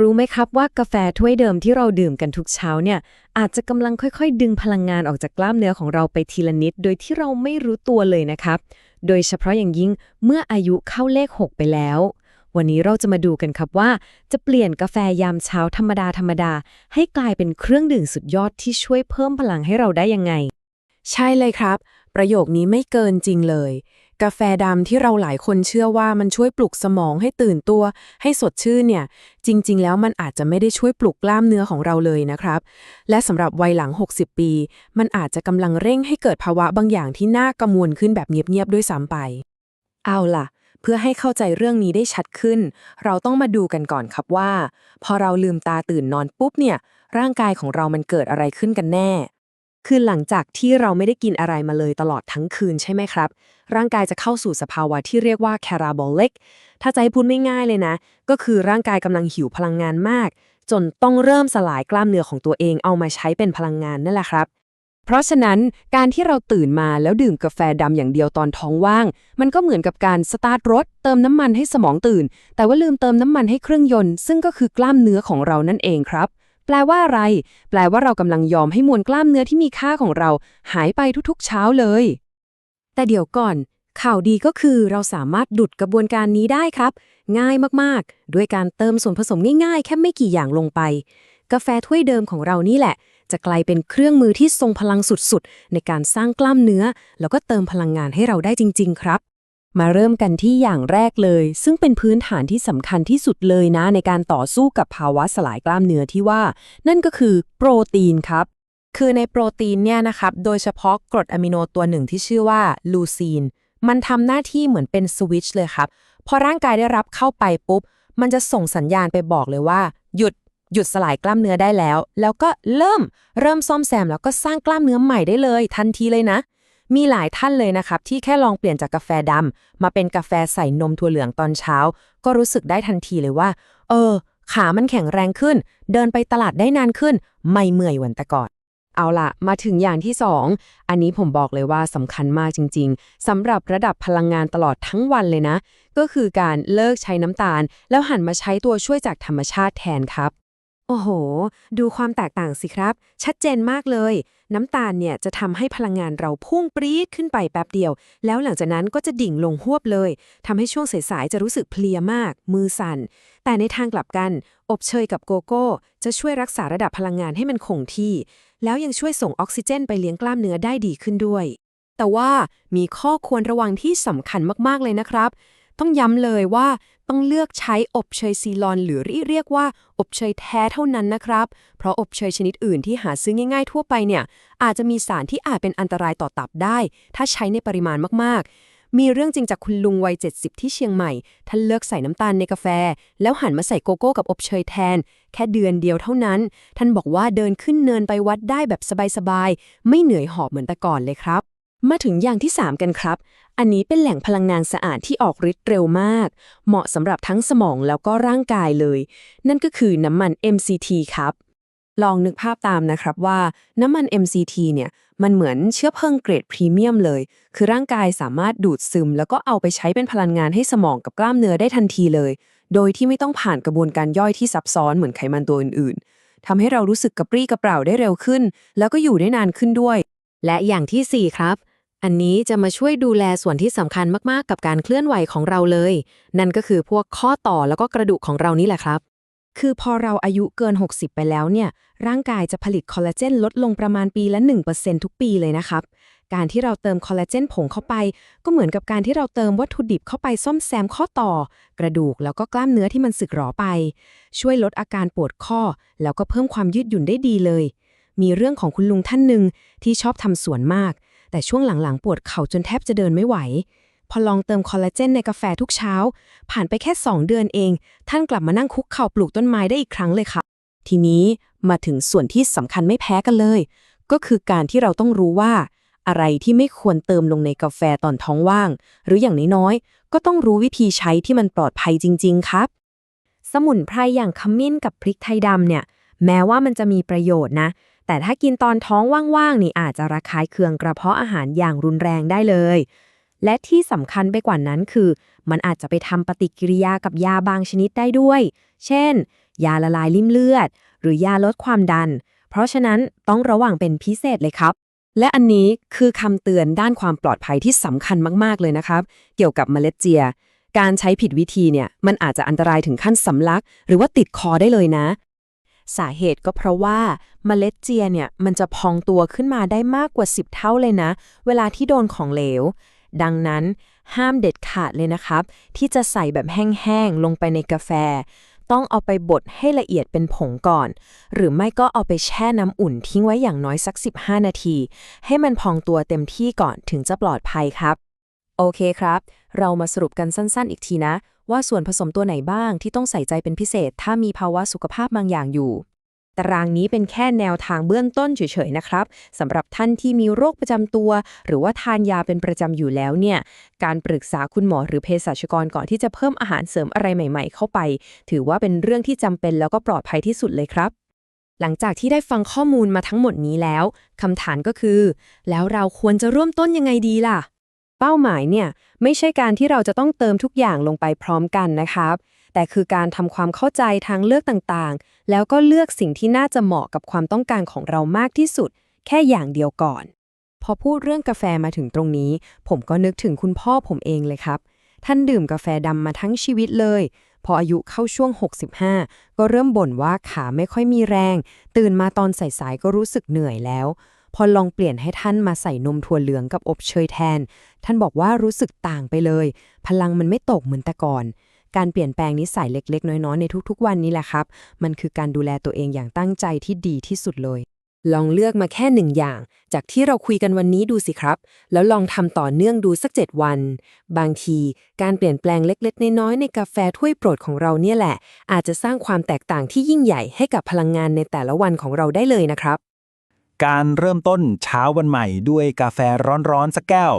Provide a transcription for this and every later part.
รู้ไหมครับว่ากาแฟถ้วยเดิมที่เราดื่มกันทุกเช้าเนี่ยอาจจะกำลังค่อยๆ ดึงพลังงานออกจากกล้ามเนื้อของเราไปทีละนิด โดยที่เราไม่รู้ตัวเลยนะครับ โดยเฉพาะอย่างยิ่งเมื่ออายุเข้าเลข 6 ไปแล้ว วันนี้เราจะมาดูกันครับว่า จะเปลี่ยนกาแฟยามเช้าธรรมดาธรรมดา ให้กลายเป็นเครื่องดื่มสุดยอดที่ช่วยเพิ่มพลังให้เราได้ยังไง ใช่เลยครับ ประโยคนี้ไม่เกินจริงเลย กาแฟดำที่เราหลายคนเชื่อว่ามันช่วยปลุกสมองให้ตื่นตัว ให้สดชื่นเนี่ย จริง ๆ แล้วมันอาจจะไม่ได้ช่วยปลุกกล้ามเนื้อของเราเลยนะครับ และสำหรับวัยหลัง 60 ปี มันอาจจะกำลังเร่งให้เกิดภาวะบางอย่างที่น่ากังวลขึ้นแบบเงียบๆด้วยซ้ำไป เอาล่ะ เพื่อให้เข้าใจเรื่องนี้ได้ชัดขึ้น เราต้องมาดูกันก่อนครับว่า พอเราลืมตาตื่นนอนปุ๊บเนี่ย ร่างกายของเรามันเกิดอะไรขึ้นกันแน่ คือหลังจากที่เราไม่ได้กินอะไรมาเลยตลอดทั้งคืนใช่ไหมครับ ร่างกายจะเข้าสู่สภาวะที่เรียกว่า catabolic ถ้าจะให้พูดไม่ง่ายเลยนะ ก็คือร่างกายกำลังหิวพลังงานมาก จนต้องเริ่มสลายกล้ามเนื้อของตัวเองเอามาใช้เป็นพลังงานนั่นแหละครับเพราะฉะนั้นการที่เราตื่นมาแล้วดื่มกาแฟดำอย่างเดียวตอนท้องว่าง มันก็เหมือนกับการสตาร์ทรถ เติมน้ำมันให้สมองตื่น แต่ว่าลืมเติมน้ำมันให้เครื่องยนต์ ซึ่งก็คือกล้ามเนื้อของเรานั่นเองครับ แปลว่าอะไร แปลว่าเรากำลังยอมให้มวลกล้ามเนื้อที่มีค่าของเรา หายไปทุกๆเช้าเลย แต่เดี๋ยวก่อน ข่าวดีก็คือเราสามารถดุดกระบวนการนี้ได้ครับ ง่ายมากๆ ด้วยการเติมส่วนผสมง่ายๆ แค่ไม่กี่อย่างลงไป กาแฟถ้วยเดิมของเรานี่แหละ จะกลายเป็นเครื่องมือที่ทรงพลังสุดๆ ในการสร้างกล้ามเนื้อ แล้วก็เติมพลังงานให้เราได้จริง ๆ ครับ มาเริ่มกันที่อย่างแรกเลย ซึ่งเป็นพื้นฐานที่สำคัญที่สุดเลยนะ ในการต่อสู้กับภาวะสลายกล้ามเนื้อที่ว่า นั่นก็คือโปรตีนครับ คือในโปรตีนเนี่ยนะครับ โดยเฉพาะกรดอะมิโนตัวหนึ่งที่ชื่อว่าลูซีน มันทำหน้าที่เหมือนเป็นสวิตช์เลยครับ พอร่างกายได้รับเข้าไปปุ๊บ มันจะส่งสัญญาณไปบอกเลยว่า หยุดหยุดสลายกล้ามเนื้อได้แล้ว แล้วก็เริ่มเริ่มซ่อมแซมแล้วก็สร้างกล้ามเนื้อใหม่ได้เลย ทันทีเลยนะ มีหลายท่านเลยนะครับ ที่แค่ลองเปลี่ยนจากกาแฟดำมาเป็นกาแฟใส่นมถั่วเหลืองตอนเช้า ก็รู้สึกได้ทันทีเลยว่า เออ ขามันแข็งแรงขึ้น เดินไปตลาดได้นานขึ้น ไม่เมื่อยเหมือนแต่ก่อนเอาล่ะมาถึงอย่างที่2อันนี้ผมบอกเลยว่าสำคัญมากจริง ๆสำหรับระดับพลังงานตลอดทั้งวันเลยนะ ก็คือการเลิกใช้น้ำตาล แล้วหันมาใช้ตัวช่วยจากธรรมชาติแทนครับ โอ้โห ดูความแตกต่างสิครับ ชัดเจนมากเลย น้ำตาลเนี่ยจะทำให้พลังงานเราพุ่งปรี๊ดขึ้นไปแป๊บเดียว แล้วหลังจากนั้นก็จะดิ่งลงหวบเลยทำให้ช่วงสายๆจะรู้สึกเพลียมาก มือสั่น แต่ในทางกลับกัน อบเชยกับโกโก้ จะช่วยรักษาระดับพลังงานให้มันคงที่ แล้วยังช่วยส่งออกซิเจนไปเลี้ยงกล้ามเนื้อได้ดีขึ้นด้วย แต่ว่ามีข้อควรระวังที่สำคัญมากๆเลยนะครับ ต้องย้ำเลยว่า ต้องเลือกใช้อบเชยซีลอนหรือเรียกว่า อบเชยแท้เท่านั้นนะครับ เพราะอบเชยชนิดอื่นที่หาซื้อง่ายๆทั่วไปเนี่ยอาจจะมีสารที่อาจเป็นอันตรายต่อตับได้ ถ้าใช้ในปริมาณมากๆ มีเรื่องจริงจากคุณลุงวัย 70 ที่เชียงใหม่ ท่านเลิกใส่น้ำตาลในกาแฟ แล้วหันมาใส่โกโก้กับอบเชยแทน แค่เดือนเดียวเท่านั้น ท่านบอกว่าเดินขึ้นเนินไปวัดได้แบบสบายๆไม่เหนื่อยหอบเหมือนแต่ก่อนเลยครับมาถึงอย่างที่ 3 กันครับ อันนี้เป็นแหล่งพลังงานสะอาดที่ออกฤทธิ์เร็วมาก เหมาะสำหรับทั้งสมองแล้วก็ร่างกายเลย นั่นก็คือน้ำมัน MCT ครับ ลองนึกภาพตามนะครับว่าน้ำมัน MCT เนี่ยมันเหมือนเชื้อเพลิงเกรดพรีเมียมเลย คือร่างกายสามารถดูดซึม แล้วก็เอาไปใช้เป็นพลังงานให้สมองกับกล้ามเนื้อได้ทันทีเลย โดยที่ไม่ต้องผ่านกระบวนการย่อยที่ซับซ้อนเหมือนไขมันตัวอื่นๆทำให้เรารู้สึกกระปรี้กระเปร่าได้เร็วขึ้น แล้วก็อยู่ได้นานขึ้นด้วยและอย่างทีสี่4 ครับ อันนี้จะมาช่วยดูแลส่วนที่สำคัญมากๆ กับการเคลื่อนไหวของเราเลย นั่นก็คือพวกข้อต่อแล้วก็กระดูกของเรานี่แหละครับ คือพอเราอายุเกิน 60 ไปแล้วเนี่ย ร่างกายจะผลิตคอลลาเจนลดลงประมาณปีละ 1%ทุกปีเลยนะครับ การที่เราเติมคอลลาเจนผงเข้าไป ก็เหมือนกับการที่เราเติมวัตถุดิบเข้าไปซ่อมแซมข้อต่อ กระดูกแล้วก็กล้ามเนื้อที่มันสึกหรอไป ช่วยลดอาการปวดข้อ แล้วก็เพิ่มความยืดหยุ่นได้ดีเลย มีเรื่องของคุณลุงท่านหนึ่งที่ชอบทำสวนมาก แต่ช่วงหลังๆ ปวดเข่าจนแทบจะเดินไม่ไหว พอลองเติมคอลลาเจนในกาแฟทุกเช้า ผ่านไปแค่ 2 เดือนเอง ท่านกลับมานั่งคุกเข่าปลูกต้นไม้ได้อีกครั้งเลยค่ะ ทีนี้มาถึงส่วนที่สำคัญไม่แพ้กันเลย ก็คือการที่เราต้องรู้ว่า อะไรที่ไม่ควรเติมลงในกาแฟตอนท้องว่าง หรืออย่างน้อยๆก็ต้องรู้วิธีใช้ที่มันปลอดภัยจริง ๆ ครับ สมุนไพรอย่างขมิ้นกับพริกไทยดำเนี่ย แม้ว่ามันจะมีประโยชน์นะ แต่ถ้ากินตอนท้องว่างๆนี่อาจจะระคายเคืองกระเพาะอาหารอย่างรุนแรงได้เลย และที่สำคัญไปกว่านั้นคือ มันอาจจะไปทำปฏิกิริยากับยาบางชนิดได้ด้วย เช่น ยาละลายริ่มเลือด หรือยาลดความดัน เพราะฉะนั้นต้องระวังเป็นพิเศษเลยครับและอันนี้คือคำเตือนด้านความปลอดภัยที่สำคัญมาก ๆ เลยนะครับ เกี่ยวกับเมล็ดเจีย การใช้ผิดวิธีเนี่ย มันอาจจะอันตรายถึงขั้นสำลัก หรือว่าติดคอได้เลยนะ สาเหตุก็เพราะว่าเมล็ดเจียเนี่ยมันจะพองตัวขึ้นมาได้มากกว่า 10 เท่าเลยนะ เวลาที่โดนของเหลว ดังนั้นห้ามเด็ดขาดเลยนะครับ ที่จะใส่แบบแห้งๆลงไปในกาแฟ ต้องเอาไปบดให้ละเอียดเป็นผงก่อน หรือไม่ก็เอาไปแช่น้ำอุ่นทิ้งไว้อย่างน้อยสัก 15 นาที ให้มันพองตัวเต็มที่ก่อนถึงจะปลอดภัยครับ โอเคครับ เรามาสรุปกันสั้นๆอีกทีนะ ว่าส่วนผสมตัวไหนบ้างที่ต้องใส่ใจเป็นพิเศษ ถ้ามีภาวะสุขภาพบางอย่างอยู่ ตารางนี้เป็นแค่แนวทางเบื้องต้นเฉยๆนะครับสำหรับท่านที่มีโรคประจำตัว หรือว่าทานยาเป็นประจำอยู่แล้วเนี่ย การปรึกษาคุณหมอหรือเภสัชกรก่อนที่จะเพิ่มอาหารเสริมอะไรใหม่ ๆ เข้าไป ถือว่าเป็นเรื่องที่จำเป็นแล้วก็ปลอดภัยที่สุดเลยครับหลังจากที่ได้ฟังข้อมูลมาทั้งหมดนี้แล้ว คำถามก็คือ แล้วเราควรจะริ่มต้นยังไงดีล่ะ เป้าหมายเนี่ยไม่ใช่การที่เราจะต้องเติมทุกอย่างลงไปพร้อมกันนะครับ แต่คือการทำความเข้าใจทางเลือกต่างๆ แล้วก็เลือกสิ่งที่น่าจะเหมาะกับความต้องการของเรามากที่สุด แค่อย่างเดียวก่อน พอพูดเรื่องกาแฟมาถึงตรงนี้ ผมก็นึกถึงคุณพ่อผมเองเลยครับ ท่านดื่มกาแฟดำมาทั้งชีวิตเลย พออายุเข้าช่วง 65 ก็เริ่มบ่นว่าขาไม่ค่อยมีแรง ตื่นมาตอนสายๆก็รู้สึกเหนื่อยแล้ว พอลองเปลี่ยนให้ท่านมาใส่นมถั่วเหลืองกับอบเชยแทน ท่านบอกว่ารู้สึกต่างไปเลย พลังมันไม่ตกเหมือนแต่ก่อน การเปลี่ยนแปลงนิสัยเล็กๆ น้อยๆ ในทุกๆ วันนี้แหละครับ มันคือการดูแลตัวเองอย่างตั้งใจที่ดีที่สุดเลย ลองเลือกมาแค่หนึ่งอย่าง จากที่เราคุยกันวันนี้ดูสิครับ แล้วลองทำต่อเนื่องดูสัก 7 วัน บางทีการเปลี่ยนแปลงเล็กๆ น้อยๆ ในกาแฟถ้วยโปรดของเราเนี่ยแหละ อาจจะสร้างความแตกต่างที่ยิ่งใหญ่ให้กับพลังงานในแต่ละวันของเราได้เลยนะครับ การเริ่มต้นเช้าวันใหม่ด้วยกาแฟร้อนๆสักแก้ว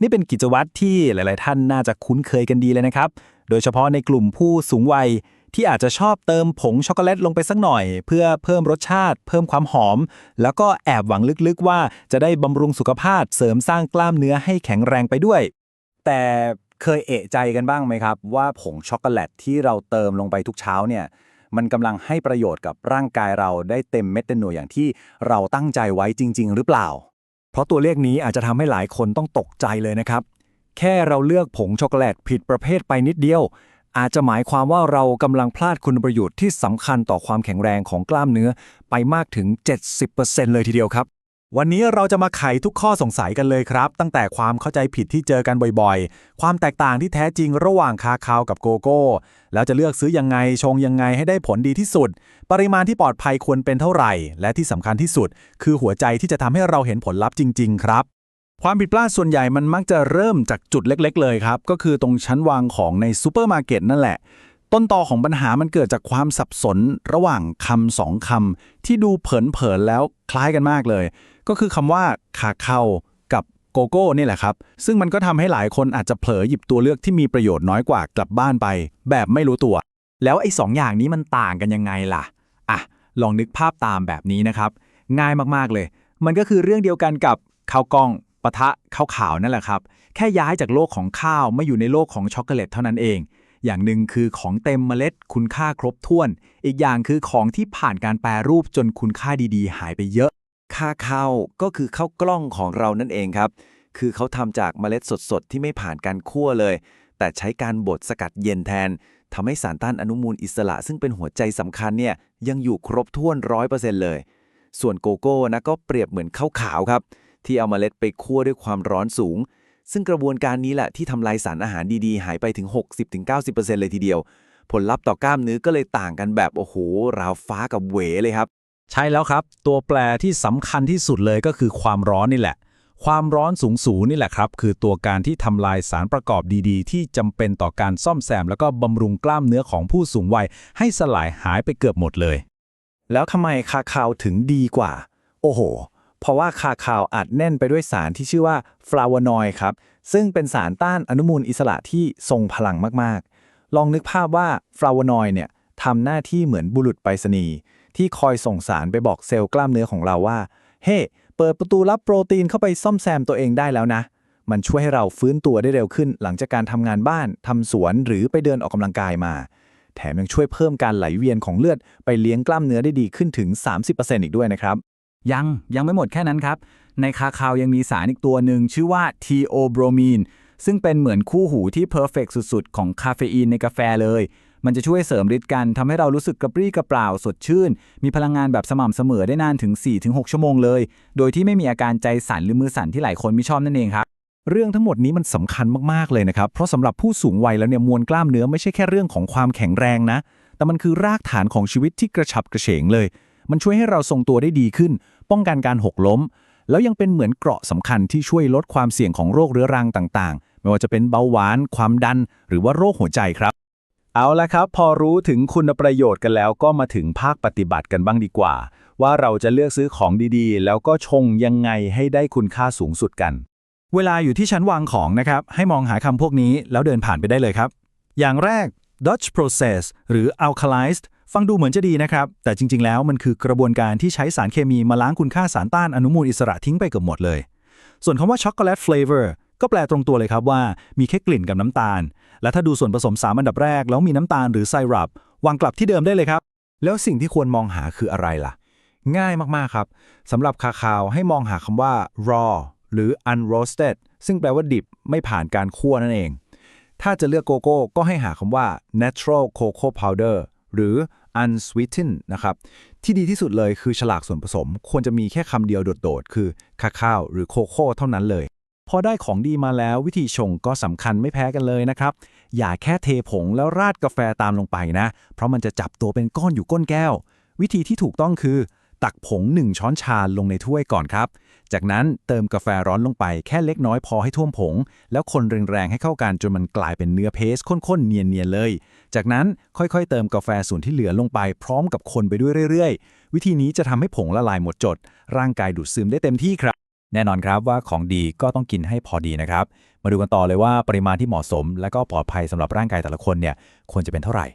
นี่เป็นกิจวัตรที่หลาย ๆ ท่านน่าจะคุ้นเคยกันดีเลยนะครับ โดยเฉพาะในกลุ่มผู้สูงวัยที่อาจจะชอบเติมผงช็อกโกแลตลงไปสักหน่อย เพื่อเพิ่มรสชาติ เพิ่มความหอม แล้วก็แอบหวังลึกๆว่าจะได้บำรุงสุขภาพเสริมสร้างกล้ามเนื้อให้แข็งแรงไปด้วย แต่เคยเอะใจกันบ้างไหมครับ ว่าผงช็อกโกแลตที่เราเติมลงไปทุกเช้าเนี่ย มันกำลังให้ประโยชน์กับร่างกายเราได้เต็มเม็ดเต็มหน่วยอย่างที่เราตั้งใจไว้จริง ๆ หรือเปล่า เพราะตัวเลขนี้อาจจะทำให้หลายคนต้องตกใจเลยนะครับ แค่เราเลือกผงช็อกโกแลตผิดประเภทไปนิดเดียว อาจจะหมายความว่าเรากำลังพลาดคุณประโยชน์ที่สำคัญต่อความแข็งแรงของกล้ามเนื้อไปมากถึง 70%เลยทีเดียวครับ วันนี้เราจะมาไขทุกข้อสงสัยกันเลยครับ ตั้งแต่ความเข้าใจผิดที่เจอกันบ่อยๆ ความแตกต่างที่แท้จริงระหว่างคาคาวกับโกโก้ แล้วจะเลือกซื้อยังไงชงยังไงให้ได้ผลดีที่สุด ปริมาณที่ปลอดภัยควรเป็นเท่าไหร่ และที่สำคัญที่สุด คือหัวใจที่จะทำให้เราเห็นผลลัพธ์จริง ๆ ครับความผิดพลาดส่วนใหญ่มันมักจะเริ่มจากจุดเล็ก ๆ เลยครับ ก็คือตรงชั้นวางของในซูเปอร์มาร์เก็ตนั่นแหละ ต้นตอของปัญหามันเกิดจากความสับสนระหว่างคำสองคำที่ดูเผินๆแล้วคล้ายกันมากเลย ก็คือคำว่าคาเคากับโกโก้นี่แหละครับ ซึ่งมันก็ทำให้หลายคนอาจจะเผลอหยิบตัวเลือกที่มีประโยชน์น้อยกว่ากลับบ้านไป แบบไม่รู้ตัว แล้วไอ้สองอย่างนี้มันต่างกันยังไงล่ะอะลองนึกภาพตามแบบนี้นะครับ ง่ายมากๆเลย มันก็คือเรื่องเดียวกันกับข้าวกล้องปะทะข้าวขาวนั่นแหละครับ แค่ย้ายจากโลกของข้าวมาอยู่ในโลกของช็อกโกแลตเท่านั้นเอง อย่างหนึ่งคือของเต็มเมล็ดคุณค่าครบถ้วน อีกอย่างคือของที่ผ่านการแปรรูปจนคุณค่าดีๆ หายไปเยอะ ค่าข้าวก็คือข้าวกล้องของเรานั่นเองครับ คือเขาทำจากเมล็ดสดๆ ที่ไม่ผ่านการคั่วเลย แต่ใช้การบดสกัดเย็นแทนทำให้สารต้านอนุมูลอิสระ ซึ่งเป็นหัวใจสำคัญเนี่ยยังอยู่ครบถ้วนร้อยเปอร์เซ็นต์เลย ส่วนโกโก้นะก็เปรียบเหมือนข้าวขาวครับ ที่เอาเมล็ดไปคั่วด้วยความร้อนสูง ซึ่งกระบวนการนี้แหละที่ทำลายสารอาหารดีๆ หายไปถึง 60-90%เลยทีเดียว ผลลัพธ์ต่อกล้ามเนื้อก็เลยต่างกันแบบโอ้โหราวฟ้ากับเหวเลยครับ ใช่แล้วครับ ตัวแปรที่สำคัญที่สุดเลยก็คือความร้อนนี่แหละ ความร้อนสูงสูงนี่แหละครับ คือตัวการที่ทำลายสารประกอบดีๆ ที่จำเป็นต่อการซ่อมแซม แล้วก็บำรุงกล้ามเนื้อของผู้สูงวัย ให้สลายหายไปเกือบหมดเลย แล้วทำไมคาคาวถึงดีกว่า โอ้โห เพราะว่าคาคาวอัดแน่นไปด้วยสารที่ชื่อว่าฟลาวโนอยด์ครับ ซึ่งเป็นสารต้านอนุมูลอิสระที่ทรงพลังมากๆ ลองนึกภาพว่าฟลาวโนอยด์เนี่ยทำหน้าที่เหมือนบุรุษไปรษณีย์ ที่คอยส่งสารไปบอกเซลล์กล้ามเนื้อของเราว่า เฮ้เปิดประตูรับโปรตีนเข้าไปซ่อมแซมตัวเองได้แล้วนะ มันช่วยให้เราฟื้นตัวได้เร็วขึ้น หลังจากการทำงานบ้านทำสวนหรือไปเดินออกกำลังกายมา แถมยังช่วยเพิ่มการไหลเวียนของเลือดไปเลี้ยงกล้ามเนื้อได้ดีขึ้นถึง 30%อีกด้วยนะครับ ยังยังไม่หมดแค่นั้นครับ ในคาคาวยังมีสารอีกตัวหนึ่งชื่อว่า theobromine ซึ่งเป็นเหมือนคู่หูที่เพอร์เฟกสุดๆ ของคาเฟอีนในกาแฟเลย มันจะช่วยเสริมฤทธิ์กันทำให้เรารู้สึกกระปรี้กระเปร่าสดชื่น มีพลังงานแบบสม่ำเสมอได้นานถึง 4-6 ชั่วโมงเลย โดยที่ไม่มีอาการใจสั่นหรือมือสั่นที่หลายคนไม่ชอบนั่นเองครับเรื่องทั้งหมดนี้มันสำคัญมาก ๆ เลยนะครับ เพราะสำหรับผู้สูงวัยแล้วเนี่ยมวลกล้ามเนื้อไม่ใช่แค่เรื่องของความแข็งแรงนะ แต่มันคือรากฐานของชีวิตที่กระฉับกระเฉงเลย มันช่วยให้เราทรงตัวได้ดีขึ้น ป้องกันการหกล้ม แล้วยังเป็นเหมือนเกราะสำคัญที่ช่วยลดความเสี่ยงของโรคเรื้อรังต่าง ๆ ไม่ว่าจะเป็นเบาหวาน ความดัน หรือว่าโรคหัวใจครับ เอาละครับ พอรู้ถึงคุณประโยชน์กันแล้วก็มาถึงภาคปฏิบัติกันบ้างดีกว่า ว่าเราจะเลือกซื้อของดีๆ แล้วก็ชงยังไงให้ได้คุณค่าสูงสุดกัน เวลาอยู่ที่ชั้นวางของนะครับ ให้มองหาคำพวกนี้แล้วเดินผ่านไปได้เลยครับ อย่างแรก Dutch Process หรือ Alkalized ฟังดูเหมือนจะดีนะครับ แต่จริง ๆ แล้วมันคือกระบวนการที่ใช้สารเคมีมาล้างคุณค่าสารต้านอนุมูลอิสระทิ้งไปเกือบหมดเลย ส่วนคำว่าช็อกโกแลต flavor ก็แปลตรงตัวเลยครับว่ามีแค่กลิ่นกับน้ำตาล และถ้าดูส่วนผสม 3 อันดับแรก แล้วมีน้ำตาลหรือไซรัปวางกลับที่เดิมได้เลยครับ แล้วสิ่งที่ควรมองหาคืออะไรล่ะ ง่ายมากๆครับสำหรับคาคาวให้มองหาคำว่า raw หรือ unroasted ซึ่งแปลว่าดิบไม่ผ่านการคั่วนั่นเอง ถ้าจะเลือกโกโก้ก็ให้หาคำว่า natural cocoa powder หรือ unsweetened นะครับ ที่ดีที่สุดเลยคือฉลากส่วนผสม ควรจะมีแค่คำเดียวโดดๆ คือคาคาวหรือโคโค่เท่านั้นเลย พอได้ของดีมาแล้ววิธีชงก็สำคัญไม่แพ้กันเลยนะครับ อย่าแค่เทผงแล้วราดกาแฟตามลงไปนะ เพราะมันจะจับตัวเป็นก้อนอยู่ก้นแก้ว วิธีที่ถูกต้องคือ ตักผง 1 ช้อนชาลงในถ้วยก่อนครับ จากนั้นเติมกาแฟร้อนลงไปแค่เล็กน้อยพอให้ท่วมผง แล้วคนแรงๆให้เข้ากันจนมันกลายเป็นเนื้อเพสข้นๆเนียนๆเลย จากนั้นค่อยๆ เติมกาแฟส่วนที่เหลือลงไป พร้อมกับคนไปด้วยเรื่อยๆ วิธีนี้จะทำให้ผงละลายหมดจด ร่างกายดูดซึมได้เต็มที่ครับ แน่นอนครับว่าของดีก็ต้องกินให้พอดีนะครับ มาดูกันต่อเลยว่าปริมาณที่เหมาะสม และก็ปลอดภัยสำหรับร่างกายแต่ละคนเนี่ยควรจะเป็นเท่าไหร่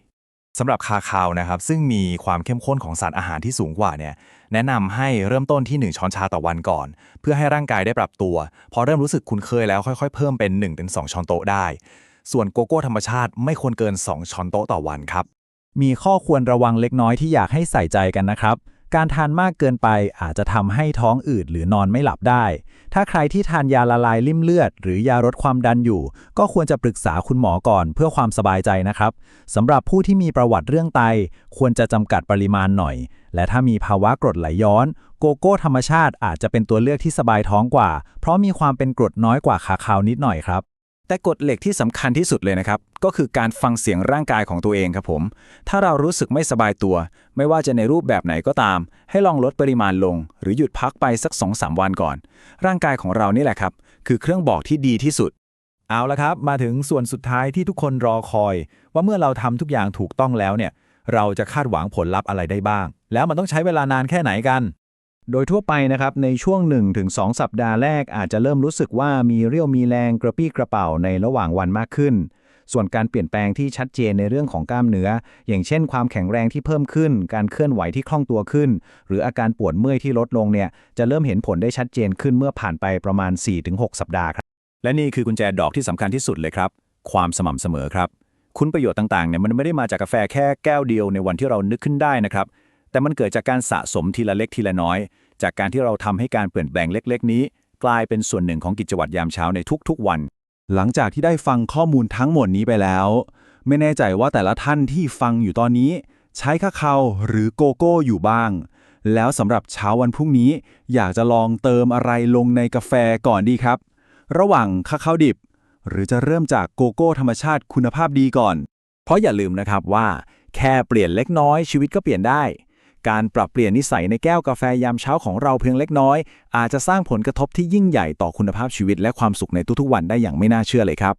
สำหรับคาคาวนะครับ ซึ่งมีความเข้มข้นของสารอาหารที่สูงกว่าเนี่ยแนะนำให้เริ่มต้นที่ 1 ช้อนชาต่อวันก่อน เพื่อให้ร่างกายได้ปรับตัว พอเริ่มรู้สึกคุ้นเคยแล้วค่อยๆ เพิ่มเป็น 1-2 ช้อนโต๊ะได้ ส่วนโกโก้ธรรมชาติไม่ควรเกิน 2 ช้อนโต๊ะต่อวันครับมีข้อควรระวังเล็กน้อยที่อยากให้ใส่ใจกันนะครับ การทานมากเกินไปอาจจะทำให้ท้องอืดหรือนอนไม่หลับได้ ถ้าใครที่ทานยาละลายริ่มเลือด หรือยาลดความดันอยู่ ก็ควรจะปรึกษาคุณหมอก่อนเพื่อความสบายใจนะครับสำหรับผู้ที่มีประวัติเรื่องไต ควรจะจำกัดปริมาณหน่อย และถ้ามีภาวะกรดไหลย้อน โกโก้ธรรมชาติอาจจะเป็นตัวเลือกที่สบายท้องกว่า เพราะมีความเป็นกรดน้อยกว่าคาคาวนิดหน่อยครับ แต่กฎเหล็กที่สำคัญที่สุดเลยนะครับ ก็คือการฟังเสียงร่างกายของตัวเองครับผม ถ้าเรารู้สึกไม่สบายตัว ไม่ว่าจะในรูปแบบไหนก็ตาม ให้ลองลดปริมาณลง หรือหยุดพักไปสัก 2-3 วันก่อน ร่างกายของเรานี่แหละครับ คือเครื่องบอกที่ดีที่สุด เอาละครับ มาถึงส่วนสุดท้ายที่ทุกคนรอคอย ว่าเมื่อเราทำทุกอย่างถูกต้องแล้วเนี่ย เราจะคาดหวังผลลัพธ์อะไรได้บ้าง แล้วมันต้องใช้เวลานานแค่ไหนกัน โดยทั่วไปนะครับในช่วง 1-2 สัปดาห์แรกอาจจะเริ่มรู้สึกว่ามีเรี่ยวมีแรงกระปี้กระเป๋าในระหว่างวันมากขึ้น ส่วนการเปลี่ยนแปลงที่ชัดเจนในเรื่องของกล้ามเนื้อ อย่างเช่น ความแข็งแรงที่เพิ่มขึ้น การเคลื่อนไหวที่คล่องตัวขึ้น หรืออาการปวดเมื่อยที่ลดลงเนี่ยจะเริ่มเห็นผลได้ชัดเจนขึ้นเมื่อผ่านไปประมาณ 4-6 สัปดาห์ครับและนี่คือกุญแจดอกที่สำคัญที่สุดเลยครับ ความสม่ำเสมอครับ คุณประโยชน์ต่างๆเนี่ยมันไม่ได้มาจากกาแฟแค่แก้วเดียวในวันที่เรานึกขึ้นได้นะครับ แต่มันเกิดจากการสะสมทีละเล็กทีละน้อย จากการที่เราทำให้การเปลี่ยนแปลงเล็ก ๆ นี้ กลายเป็นส่วนหนึ่งของกิจวัตรยามเช้าในทุกๆวัน หลังจากที่ได้ฟังข้อมูลทั้งหมดนี้ไปแล้ว ไม่แน่ใจว่าแต่ละท่านที่ฟังอยู่ตอนนี้ ใช้คาคาวหรือโกโก้อยู่บ้าง แล้วสำหรับเช้าวันพรุ่งนี้ อยากจะลองเติมอะไรลงในกาแฟก่อนดีครับ ระหว่างคาคาวดิบ หรือจะเริ่มจากโกโก้ธรรมชาติคุณภาพดีก่อน เพราะอย่าลืมนะครับว่า แค่เปลี่ยนเล็กน้อยชีวิตก็เปลี่ยนได้ การปรับเปลี่ยนนิสัยในแก้วกาแฟยามเช้าของเราเพียงเล็กน้อย อาจจะสร้างผลกระทบที่ยิ่งใหญ่ต่อคุณภาพชีวิตและความสุขในทุกๆวันได้อย่างไม่น่าเชื่อเลยครับ